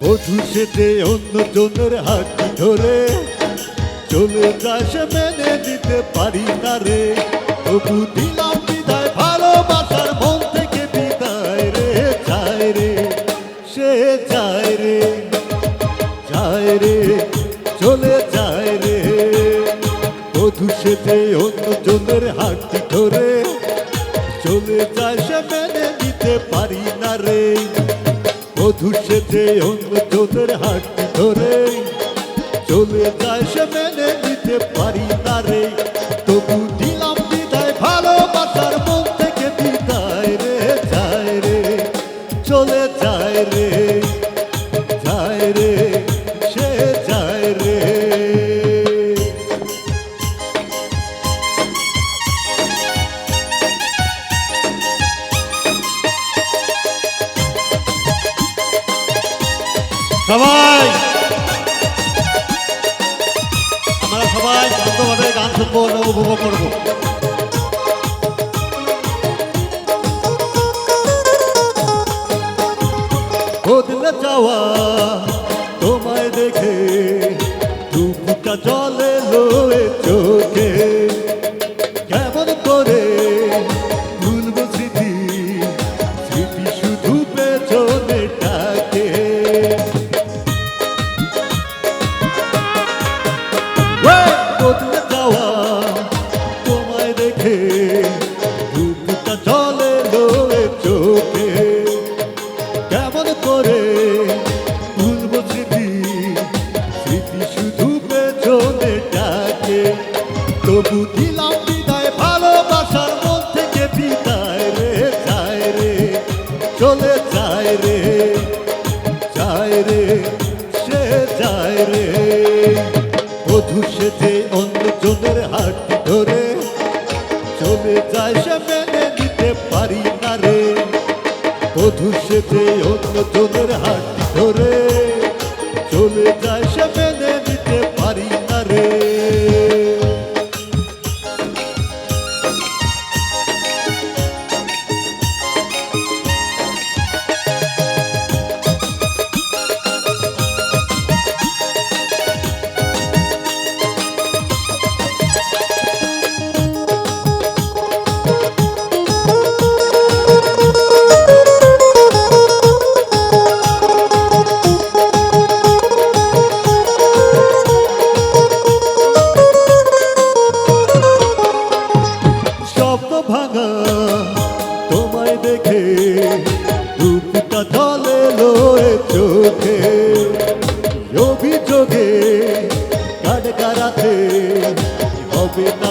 বধু সেতে অন্য জনের হাত ধরে। চলে যায় সে মেনে দিতে পারি না রে। তবু দিলাম বিদায়, ভালোবাসার মন থেকে বিদায় রে। যায় রে, সে যায় রে যায় রে, চলে যায় রে। বধু সেতে অন্য জনের হাত ধরে। চলে যায় সে মেনে দিতে পারি না রে। বধু সেতে অন্য হাট ধরে। চলে যায় সে মেনে নিতে পারি না রে। সবাই। আমরা সবাই শান্তভাবে গান শুনব উপভোগ করব। বদলে যাওয়া তোমায় দেখে দুপুটা জলে দেখে বুকটা জলে লোয়ে চোখে। কেমন করে ভুলবো স্মৃতি? স্মৃতি শুধু পেছনে ডাকে। তবু দিলাম বিদায়, ভালোবাসার মন থেকে বিদায় রে যায় রে, চলে যায় রে যায় রে, সে যায় রে। বধু সেজে অন্য জনের হাত ধরে চলে যায় সে মেনে নিতে পারি না রে। বধু সেতে অন্য জনের হাত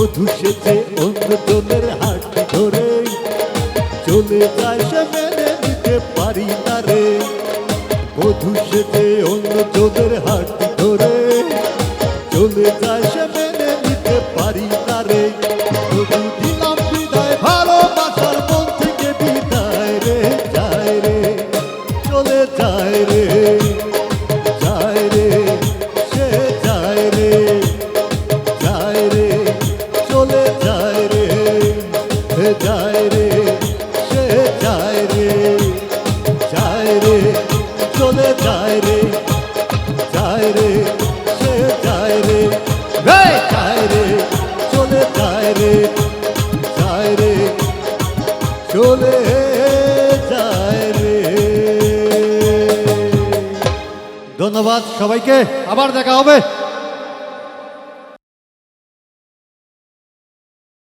বধু অন্যজনের হাট ধরে। চলে যায় সে মেনে নিতে পারি না রে। বধু সেজে অন্য জনের হাত ধরে। চলে যায় সে যায় রে যায় রে চলে যায় রে যায় রে সে যায় রে। যায় রে চলে যায় রে যায় রে চলে যায় রে। ধন্যবাদ সবাইকে আবার দেখা হবে।